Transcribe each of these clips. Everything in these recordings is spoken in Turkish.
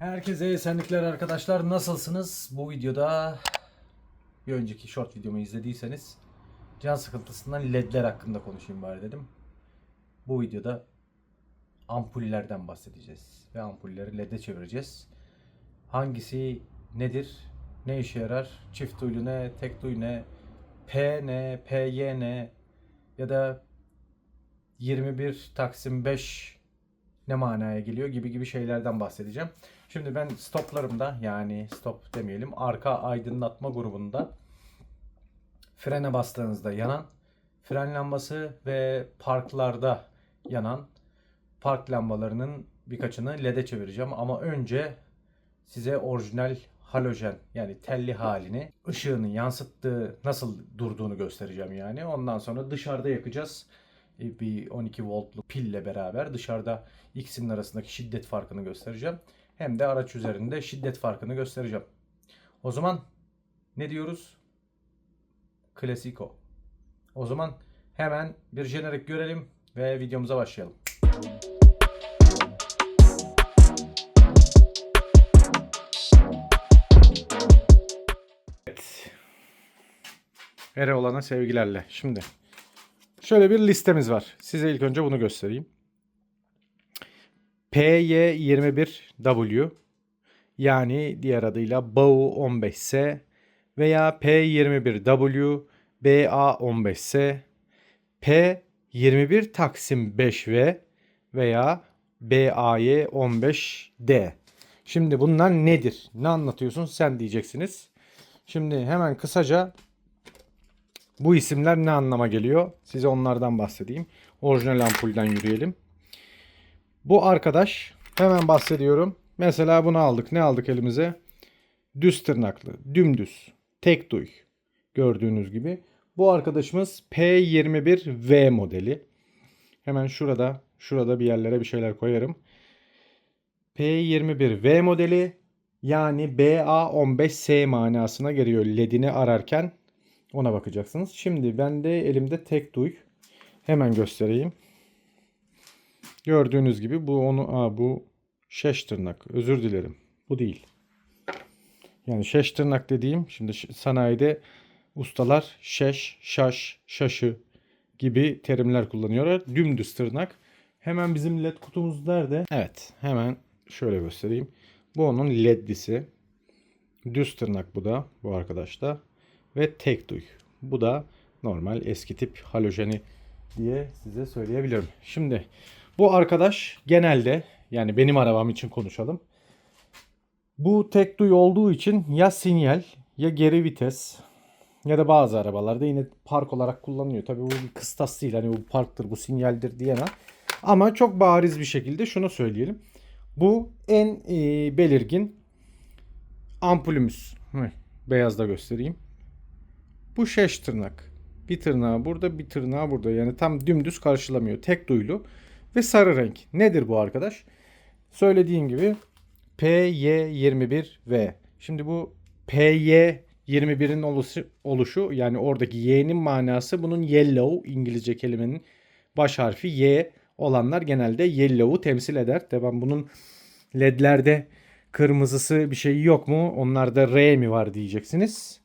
Herkese esenlikler arkadaşlar. Nasılsınız? Bu videoda bir önceki short videomu izlediyseniz can sıkıntısından ledler hakkında konuşayım bari dedim. Bu videoda ampullerden bahsedeceğiz ve ampulleri lede çevireceğiz. Hangisi nedir? Ne işe yarar? Çift duyulu ne? Tek duyulu ne? P ne? PY ne? Ya da 21 Taksim 5 ne manaya geliyor gibi gibi şeylerden bahsedeceğim. Şimdi ben stoplarımda yani stop demeyelim arka aydınlatma grubunda frene bastığınızda yanan fren lambası ve parklarda yanan park lambalarının birkaçını LED'e çevireceğim ama önce size orijinal halojen yani telli halini ışığını yansıttığı nasıl durduğunu göstereceğim yani. Ondan sonra dışarıda yakacağız. E, Bir 12 voltlu pille beraber dışarıda ikisinin arasındaki şiddet farkını göstereceğim. Hem de araç üzerinde şiddet farkını göstereceğim. O zaman ne diyoruz? Klasiko. O zaman hemen bir jenerik görelim ve videomuza başlayalım. Evet. Ere olana sevgilerle. Şimdi şöyle bir listemiz var. Size ilk önce bunu göstereyim. PY21W yani diğer adıyla BAU 15S veya P21W BA15S P21 Taksim 5V veya BAY 15D. Şimdi bunlar nedir? Ne anlatıyorsun sen diyeceksiniz. Şimdi hemen kısaca bu isimler ne anlama geliyor? Size onlardan bahsedeyim. Orijinal ampulden yürüyelim. Bu arkadaş hemen bahsediyorum. Mesela bunu aldık. Ne aldık elimize? Düz tırnaklı, dümdüz, tek duy. Gördüğünüz gibi. Bu arkadaşımız P21V modeli. Hemen şurada, şurada bir yerlere bir şeyler koyarım. P21V modeli yani BA15S manasına geliyor ledini ararken ona bakacaksınız. Şimdi ben de elimde tek duy. Hemen göstereyim. Gördüğünüz gibi bu onu aa, bu şeş tırnak. Özür dilerim. Bu değil. Yani şeş tırnak dediğim şimdi sanayide ustalar şeş, şaş, şaşı gibi terimler kullanıyorlar. Dümdüz tırnak. Hemen bizim led kutumuz nerede? Evet. Hemen şöyle göstereyim. Bu onun ledlisi. Düz tırnak bu da. Bu arkadaşta. Ve tek duy. Bu da normal eski tip halojeni diye size söyleyebilirim. Şimdi bu arkadaş genelde yani benim arabam için konuşalım. Bu tek duy olduğu için ya sinyal ya geri vites ya da bazı arabalarda yine park olarak kullanılıyor. Tabii bu bir kıstas değil. Hani bu parktır, bu sinyaldir diyemem. Ama çok bariz bir şekilde şunu söyleyelim. Bu en e, belirgin ampulümüz. Hı, Beyazda göstereyim. Bu şeş tırnak. Bir tırnağı burada, bir tırnağı burada. Yani tam dümdüz karşılamıyor. Tek duyulu ve sarı renk. Nedir bu arkadaş? Söylediğim gibi PY21V. Şimdi bu PY21'in oluşu, yani oradaki Y'nin manası bunun yellow İngilizce kelimenin baş harfi Y olanlar genelde yellow'u temsil eder. De ben bunun ledlerde kırmızısı bir şey yok mu? Onlarda R mi var diyeceksiniz.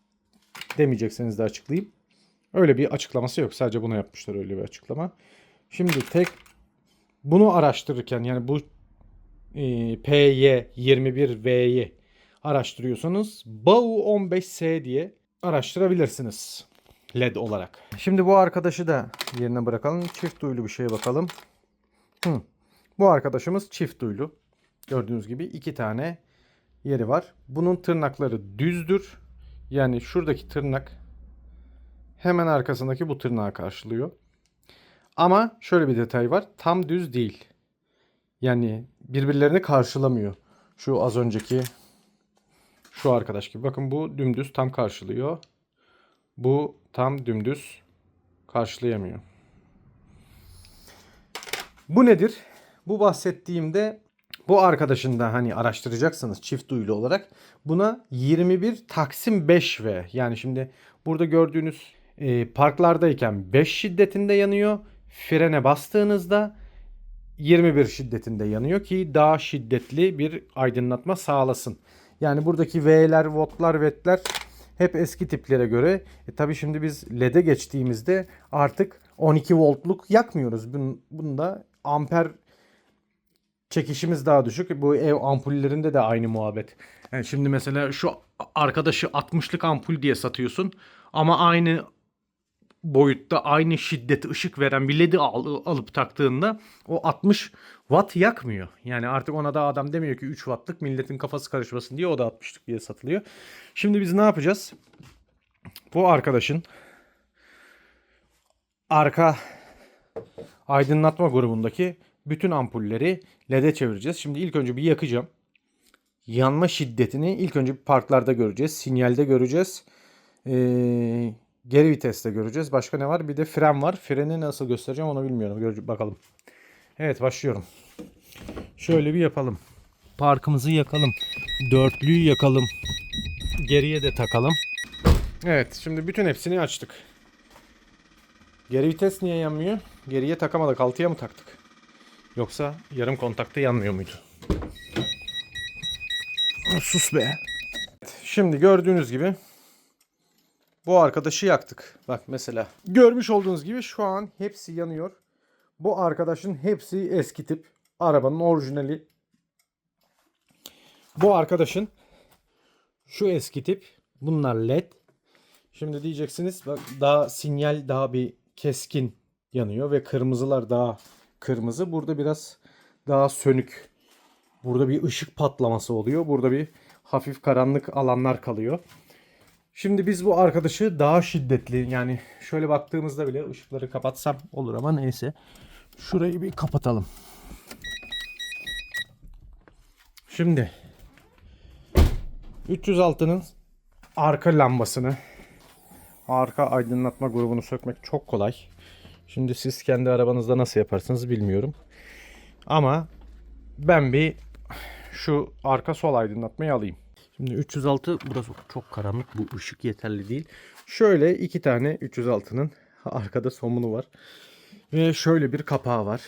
Demeyecekseniz de açıklayayım. Öyle bir açıklaması yok. Sadece bunu yapmışlar öyle bir açıklama. Şimdi tek bunu araştırırken yani bu e, PY21V'yi araştırıyorsanız BAU 15S diye araştırabilirsiniz LED olarak. Şimdi bu arkadaşı da yerine bırakalım. Çift duyulu bir şeye bakalım. Hı. Bu arkadaşımız çift duyulu. Gördüğünüz gibi iki tane yeri var. Bunun tırnakları düzdür. Yani şuradaki tırnak hemen arkasındaki bu tırnağı karşılıyor. Ama şöyle bir detay var. Tam düz değil. Yani birbirlerini karşılamıyor. Şu az önceki şu arkadaş gibi. Bakın bu dümdüz tam karşılıyor. Bu tam dümdüz karşılayamıyor. Bu nedir? Bu bahsettiğimde bu arkadaşın da hani araştıracaksınız çift duyulu olarak buna 21 Taksim 5V yani şimdi burada gördüğünüz e, parklardayken 5 şiddetinde yanıyor. Frene bastığınızda 21 şiddetinde yanıyor ki daha şiddetli bir aydınlatma sağlasın. Yani buradaki V'ler, V'lar, VET'ler hep eski tiplere göre. E tabi şimdi biz LED'e geçtiğimizde artık 12 voltluk yakmıyoruz. Bun- Bunda amper çekişimiz daha düşük. Bu ev ampullerinde de aynı muhabbet. Yani şimdi mesela şu arkadaşı 60'lık ampul diye satıyorsun ama aynı boyutta aynı şiddeti ışık veren bir LED'i al- alıp taktığında o 60 watt yakmıyor. Yani artık ona da adam demiyor ki 3 wattlık milletin kafası karışmasın diye o da 60'lık diye satılıyor. Şimdi biz ne yapacağız? Bu arkadaşın arka aydınlatma grubundaki bütün ampulleri LED'e çevireceğiz. Şimdi ilk önce bir yakacağım. Yanma şiddetini ilk önce parklarda göreceğiz. Sinyalde göreceğiz. Ee, geri viteste göreceğiz. Başka ne var? Bir de fren var. Freni nasıl göstereceğim onu bilmiyorum. Görece bakalım. Evet başlıyorum. Şöyle bir yapalım. Parkımızı yakalım. Dörtlüyü yakalım. Geriye de takalım. Evet şimdi bütün hepsini açtık. Geri vites niye yanmıyor? Geriye takamadık. Altıya mı taktık? Yoksa yarım kontakta yanmıyor muydu? Sus be. Şimdi gördüğünüz gibi bu arkadaşı yaktık. Bak mesela görmüş olduğunuz gibi şu an hepsi yanıyor. Bu arkadaşın hepsi eski tip. Arabanın orijinali. Bu arkadaşın şu eski tip. Bunlar led. Şimdi diyeceksiniz bak daha sinyal daha bir keskin yanıyor ve kırmızılar daha kırmızı. Burada biraz daha sönük. Burada bir ışık patlaması oluyor. Burada bir hafif karanlık alanlar kalıyor. Şimdi biz bu arkadaşı daha şiddetli yani şöyle baktığımızda bile ışıkları kapatsam olur ama neyse. Şurayı bir kapatalım. Şimdi 306'nın arka lambasını arka aydınlatma grubunu sökmek çok kolay. Şimdi siz kendi arabanızda nasıl yaparsınız bilmiyorum. Ama ben bir şu arka sol aydınlatmayı alayım. Şimdi 306 burası çok karanlık. Bu ışık yeterli değil. Şöyle iki tane 306'nın arkada somunu var. Ve şöyle bir kapağı var.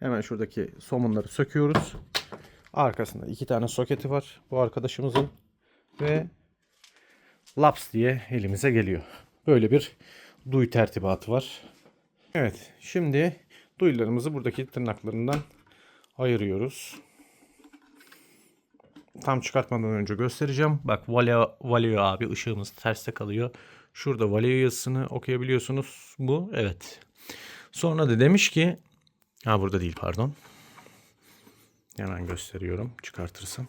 Hemen şuradaki somunları söküyoruz. Arkasında iki tane soketi var bu arkadaşımızın. Ve laps diye elimize geliyor. Böyle bir duy tertibatı var. Evet şimdi duyularımızı buradaki tırnaklarından ayırıyoruz. Tam çıkartmadan önce göstereceğim. Bak Valeo, Valeo abi ışığımız terste kalıyor. Şurada Valeo yazısını okuyabiliyorsunuz. Bu evet. Sonra da demiş ki ha burada değil pardon. Hemen gösteriyorum çıkartırsam.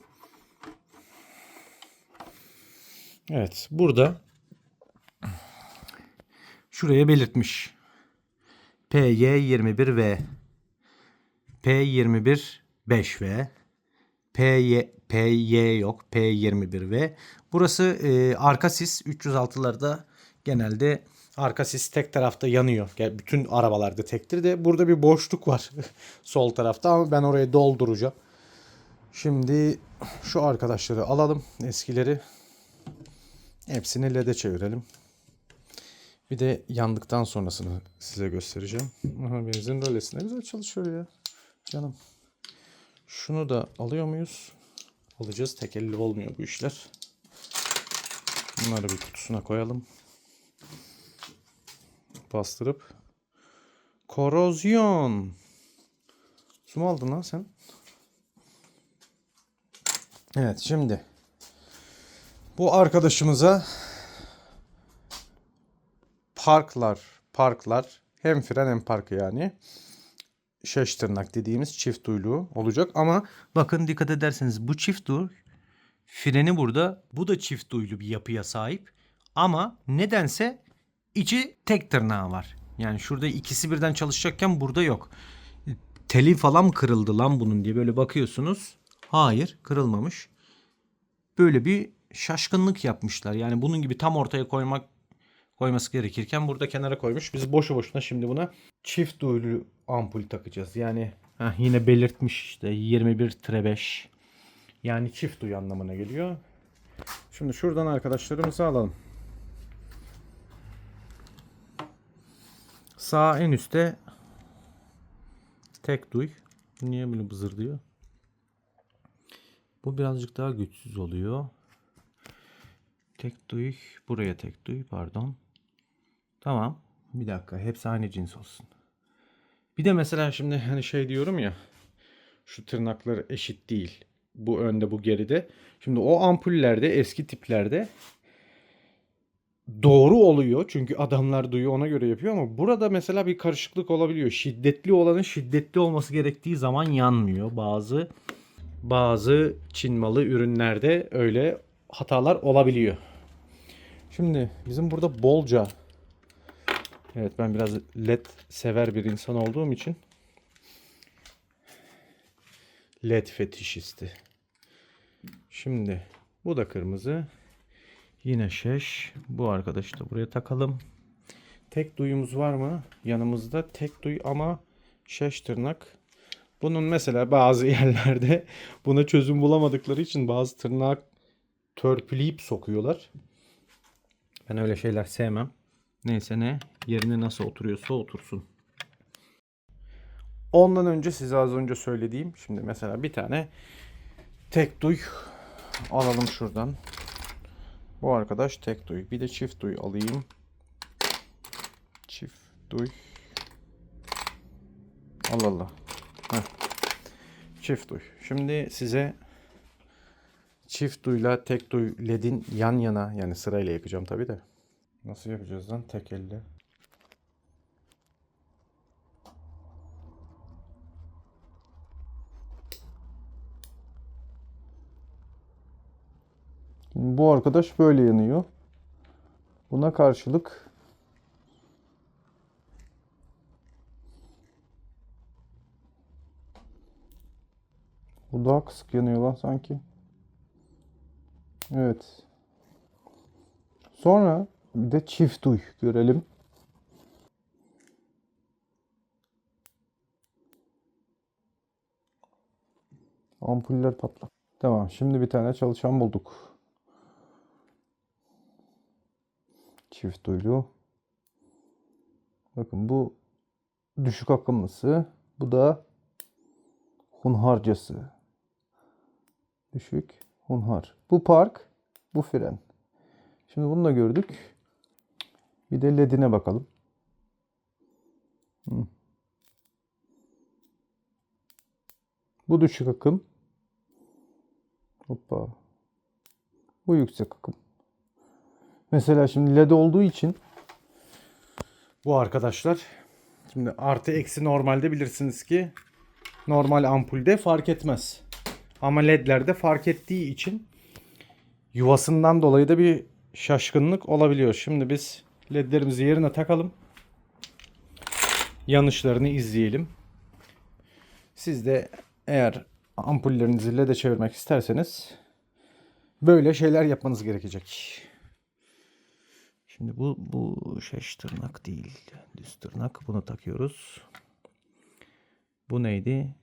Evet burada şuraya belirtmiş. PY21V P21 5V PY, PY yok. P21V. Burası e, arka sis 306'larda genelde arka sis tek tarafta yanıyor. Yani bütün arabalarda tektir de burada bir boşluk var sol tarafta ama ben orayı dolduracağım. Şimdi şu arkadaşları alalım eskileri. Hepsini LED'e çevirelim. Bir de yandıktan sonrasını size göstereceğim. Aha, benzin rölesi ne güzel çalışıyor ya. Canım. Şunu da alıyor muyuz? Alacağız. Tek elle olmuyor bu işler. Bunları bir kutusuna koyalım. Bastırıp. Korozyon. Su mu aldın lan sen? Evet şimdi. Bu arkadaşımıza parklar, parklar hem fren hem parkı yani şaş tırnak dediğimiz çift duyuluğu olacak. Ama bakın dikkat ederseniz bu çift duy freni burada. Bu da çift duyulu bir yapıya sahip. Ama nedense içi tek tırnağı var. Yani şurada ikisi birden çalışacakken burada yok. Teli falan kırıldı lan bunun diye böyle bakıyorsunuz. Hayır kırılmamış. Böyle bir şaşkınlık yapmışlar. Yani bunun gibi tam ortaya koymak koyması gerekirken burada kenara koymuş. Biz boşu boşuna şimdi buna çift duyulu ampul takacağız. Yani heh, yine belirtmiş işte 21-5 yani çift duyu anlamına geliyor. Şimdi şuradan arkadaşlarımızı alalım. Sağ en üstte tek duy. Niye böyle bızır diyor? Bu birazcık daha güçsüz oluyor. Tek duy. Buraya tek duy. Pardon. Tamam. Bir dakika. Hepsi aynı cins olsun. Bir de mesela şimdi hani şey diyorum ya. Şu tırnakları eşit değil. Bu önde bu geride. Şimdi o ampullerde eski tiplerde doğru oluyor. Çünkü adamlar duyuyor ona göre yapıyor ama burada mesela bir karışıklık olabiliyor. Şiddetli olanın şiddetli olması gerektiği zaman yanmıyor. Bazı bazı Çin malı ürünlerde öyle hatalar olabiliyor. Şimdi bizim burada bolca Evet ben biraz led sever bir insan olduğum için led fetişisti. Şimdi bu da kırmızı. Yine şeş. Bu arkadaşı da buraya takalım. Tek duyumuz var mı? Yanımızda tek duy ama şeş tırnak. Bunun mesela bazı yerlerde buna çözüm bulamadıkları için bazı tırnak törpüleyip sokuyorlar. Ben öyle şeyler sevmem. Neyse ne yerine nasıl oturuyorsa otursun. Ondan önce size az önce söylediğim şimdi mesela bir tane tek duy alalım şuradan. Bu arkadaş tek duy. Bir de çift duy alayım. Çift duy. Allah Allah. Heh. Çift duy. Şimdi size çift duyla tek duy ledin yan yana yani sırayla yakacağım tabi de. Nasıl yapacağız lan tek elle? Bu arkadaş böyle yanıyor. Buna karşılık Bu daha kısık yanıyor lan sanki. Evet. Sonra bir de çift duy görelim. Ampuller patlak. Tamam şimdi bir tane çalışan bulduk. Çift duylu. Bakın bu düşük akımlısı. Bu da hunharcası. Düşük hunhar. Bu park, bu fren. Şimdi bunu da gördük. Bir de ledine bakalım. Hı. Bu düşük akım. Hoppa. Bu yüksek akım. Mesela şimdi led olduğu için bu arkadaşlar şimdi artı eksi normalde bilirsiniz ki normal ampulde fark etmez. Ama ledlerde fark ettiği için yuvasından dolayı da bir şaşkınlık olabiliyor. Şimdi biz ledlerimizi yerine takalım. Yanışlarını izleyelim. Siz de eğer ampullerinizi led'e çevirmek isterseniz böyle şeyler yapmanız gerekecek. Şimdi bu bu şeş tırnak değil. Düz tırnak. Bunu takıyoruz. Bu neydi?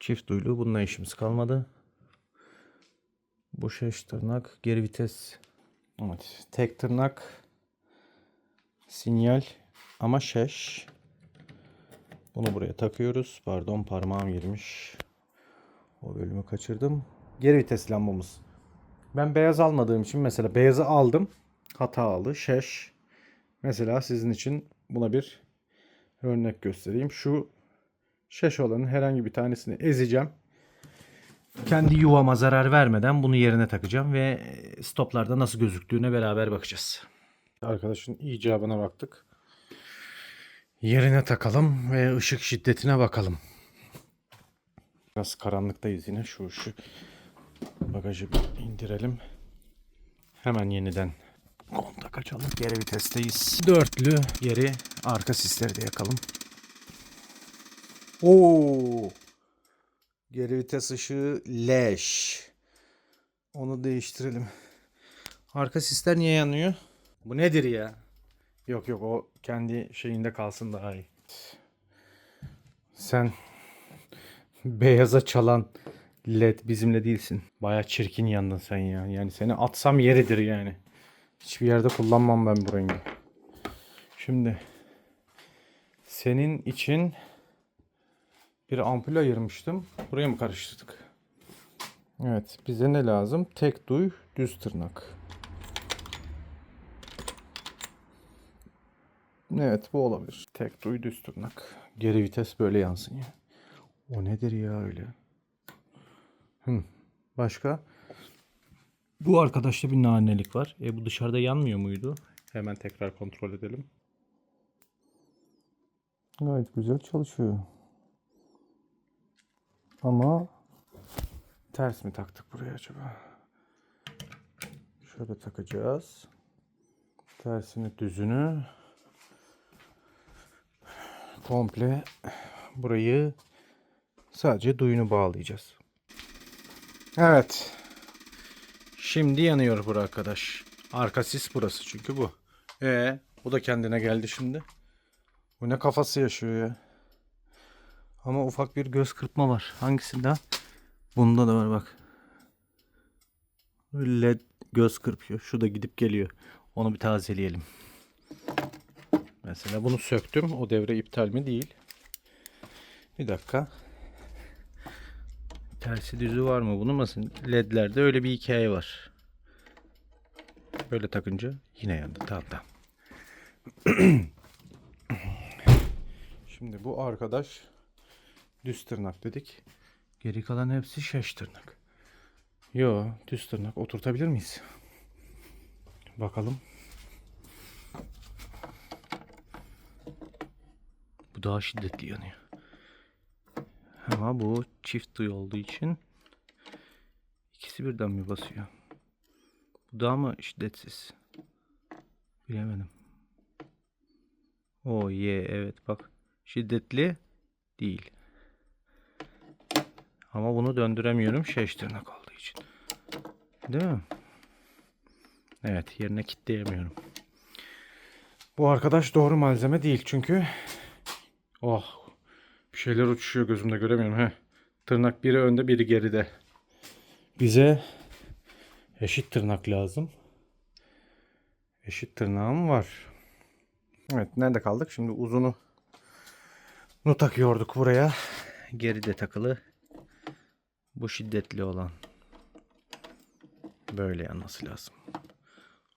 Çift duyulu. Bununla işimiz kalmadı. Bu şeş tırnak. Geri vites. Evet. Tek tırnak. Sinyal. Ama şeş. Bunu buraya takıyoruz. Pardon parmağım girmiş. O bölümü kaçırdım. Geri vites lambamız. Ben beyaz almadığım için mesela beyazı aldım. Hatalı. Şeş. Mesela sizin için buna bir örnek göstereyim. Şu şeş olanın herhangi bir tanesini ezeceğim. Kendi yuvama zarar vermeden bunu yerine takacağım ve stoplarda nasıl gözüktüğüne beraber bakacağız. Arkadaşın icabına baktık. Yerine takalım ve ışık şiddetine bakalım. Biraz karanlıktayız yine. Şu şu bagajı indirelim. Hemen yeniden kontak açalım. Geri vitesteyiz. Dörtlü geri arka sisleri de yakalım. Oo! Geri vites ışığı leş. Onu değiştirelim. Arka sisler niye yanıyor? Bu nedir ya? Yok yok o kendi şeyinde kalsın daha iyi. Sen beyaza çalan led bizimle değilsin. Baya çirkin yandın sen ya. Yani seni atsam yeridir yani. Hiçbir yerde kullanmam ben bu rengi. Şimdi senin için Bir ampul ayırmıştım. Buraya mı karıştırdık? Evet. Bize ne lazım? Tek duy, düz tırnak. Evet bu olabilir. Tek duy, düz tırnak. Geri vites böyle yansın ya. O nedir ya öyle? Hı. Başka? Bu arkadaşta bir nanelik var. E bu dışarıda yanmıyor muydu? Hemen tekrar kontrol edelim. Gayet güzel çalışıyor. Ama ters mi taktık buraya acaba? Şöyle takacağız. Tersini düzünü komple burayı sadece duyunu bağlayacağız. Evet. Şimdi yanıyor bu arkadaş. Arka sis burası çünkü bu. E bu da kendine geldi şimdi. Bu ne kafası yaşıyor ya. Ama ufak bir göz kırpma var. Hangisinde? Bunda da var bak. LED göz kırpıyor. Şu da gidip geliyor. Onu bir tazeleyelim. Mesela bunu söktüm. O devre iptal mi? Değil. Bir dakika. Tersi düzü var mı bunun? Nasıl? LED'lerde öyle bir hikaye var. Böyle takınca yine yandı. Tamam tamam. Şimdi bu arkadaş düz tırnak dedik. Geri kalan hepsi şeş tırnak. Yo düz tırnak oturtabilir miyiz? Bakalım. Bu daha şiddetli yanıyor. Ama bu çift duyu olduğu için ikisi birden mi basıyor? Bu daha mı şiddetsiz? Bilemedim. O ye evet bak. Şiddetli değil. Ama bunu döndüremiyorum şeş tırnak olduğu için. Değil mi? Evet yerine kitleyemiyorum. Bu arkadaş doğru malzeme değil çünkü Oh bir şeyler uçuşuyor gözümde göremiyorum he. Tırnak biri önde biri geride. Bize eşit tırnak lazım. Eşit tırnağım var. Evet nerede kaldık? Şimdi uzunu nu takıyorduk buraya. Geride takılı. Bu şiddetli olan. Böyle yanması lazım.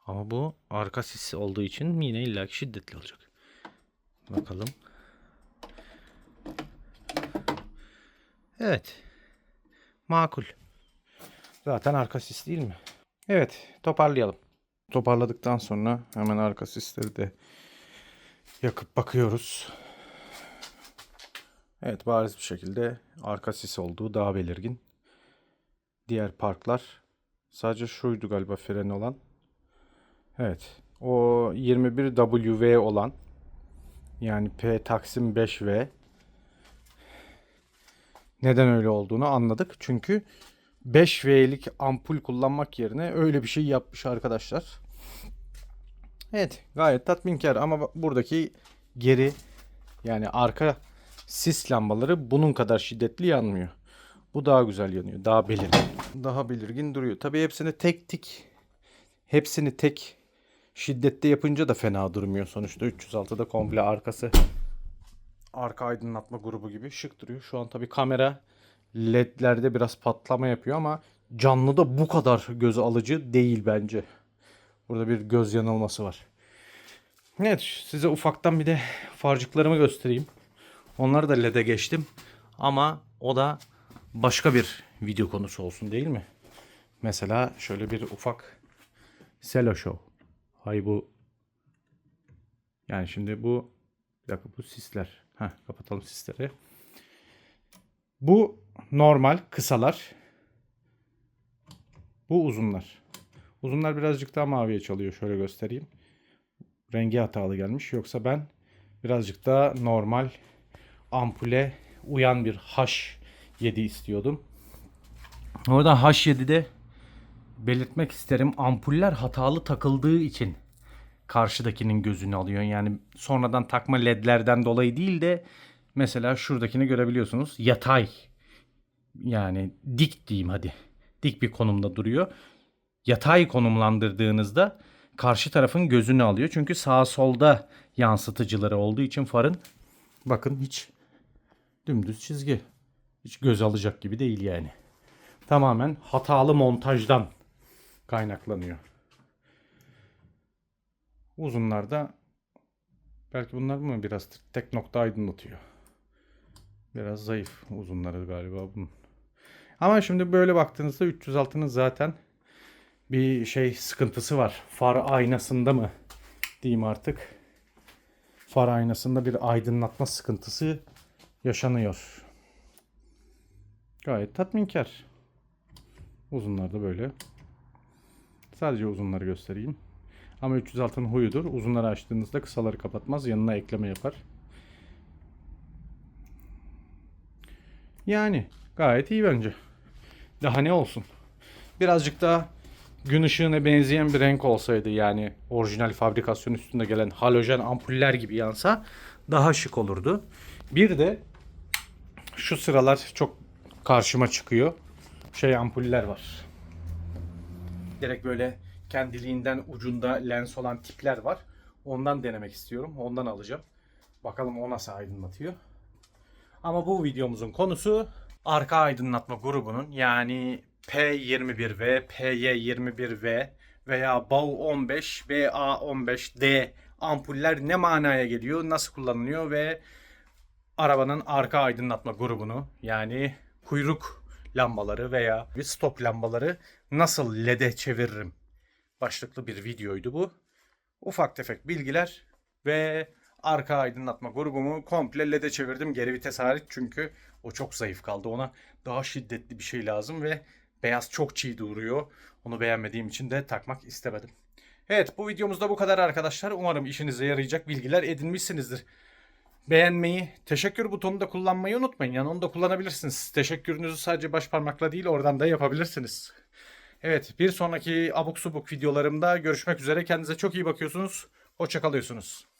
Ama bu arka sis olduğu için yine illaki şiddetli olacak. Bakalım. Evet. Makul. Zaten arka sis değil mi? Evet toparlayalım. Toparladıktan sonra hemen arka sisleri de yakıp bakıyoruz. Evet bariz bir şekilde arka sis olduğu daha belirgin. Diğer parklar sadece şuydu galiba freni olan. Evet o 21WV olan yani P Taksim 5V neden öyle olduğunu anladık. Çünkü 5V'lik ampul kullanmak yerine öyle bir şey yapmış arkadaşlar. Evet gayet tatminkar ama buradaki geri yani arka sis lambaları bunun kadar şiddetli yanmıyor. Bu daha güzel yanıyor. Daha belirgin. Daha belirgin duruyor. Tabii hepsini tek tik hepsini tek şiddette yapınca da fena durmuyor. Sonuçta 306'da komple arkası arka aydınlatma grubu gibi şık duruyor. Şu an tabii kamera ledlerde biraz patlama yapıyor ama canlıda bu kadar göz alıcı değil bence. Burada bir göz yanılması var. Evet size ufaktan bir de farcıklarımı göstereyim. Onları da LED'e geçtim. Ama o da başka bir video konusu olsun değil mi? Mesela şöyle bir ufak Selo Show. Hay bu yani şimdi bu bir dakika bu sisler. Heh, kapatalım sisleri. Bu normal kısalar. Bu uzunlar. Uzunlar birazcık daha maviye çalıyor. Şöyle göstereyim. Rengi hatalı gelmiş. Yoksa ben birazcık daha normal ampule uyan bir H7 istiyordum. Orada H7'de belirtmek isterim. Ampuller hatalı takıldığı için karşıdakinin gözünü alıyor. Yani sonradan takma ledlerden dolayı değil de mesela şuradakini görebiliyorsunuz. Yatay yani dik diyeyim hadi. Dik bir konumda duruyor. Yatay konumlandırdığınızda karşı tarafın gözünü alıyor. Çünkü sağ solda yansıtıcıları olduğu için farın bakın hiç Dümdüz çizgi. Hiç göz alacak gibi değil yani. Tamamen hatalı montajdan kaynaklanıyor. Uzunlarda belki bunlar mı biraz tek nokta aydınlatıyor. Biraz zayıf uzunları galiba bunun. Ama şimdi böyle baktığınızda 306'nın zaten bir şey sıkıntısı var. Far aynasında mı diyeyim artık. Far aynasında bir aydınlatma sıkıntısı yaşanıyor. Gayet tatminkar. Uzunlarda böyle. Sadece uzunları göstereyim. Ama 306'nın huyudur. Uzunları açtığınızda kısaları kapatmaz. Yanına ekleme yapar. Yani gayet iyi bence. Daha ne olsun. Birazcık daha gün ışığına benzeyen bir renk olsaydı yani orijinal fabrikasyon üstünde gelen halojen ampuller gibi yansa daha şık olurdu. Bir de şu sıralar çok karşıma çıkıyor. Şey ampuller var. Direkt böyle kendiliğinden ucunda lens olan tipler var. Ondan denemek istiyorum. Ondan alacağım. Bakalım o nasıl aydınlatıyor. Ama bu videomuzun konusu arka aydınlatma grubunun yani P21V, PY21V veya BAU15, BA15D ampuller ne manaya geliyor, nasıl kullanılıyor ve arabanın arka aydınlatma grubunu yani kuyruk lambaları veya stop lambaları nasıl LED'e çeviririm başlıklı bir videoydu bu. Ufak tefek bilgiler ve arka aydınlatma grubumu komple LED'e çevirdim geri vites hariç çünkü o çok zayıf kaldı. Ona daha şiddetli bir şey lazım ve beyaz çok çiğ duruyor. Onu beğenmediğim için de takmak istemedim. Evet bu videomuzda bu kadar arkadaşlar. Umarım işinize yarayacak bilgiler edinmişsinizdir. Beğenmeyi, teşekkür butonunu da kullanmayı unutmayın. Yani onu da kullanabilirsiniz. Teşekkürünüzü sadece baş parmakla değil oradan da yapabilirsiniz. Evet bir sonraki abuk subuk videolarımda görüşmek üzere. Kendinize çok iyi bakıyorsunuz. Hoşça kalıyorsunuz.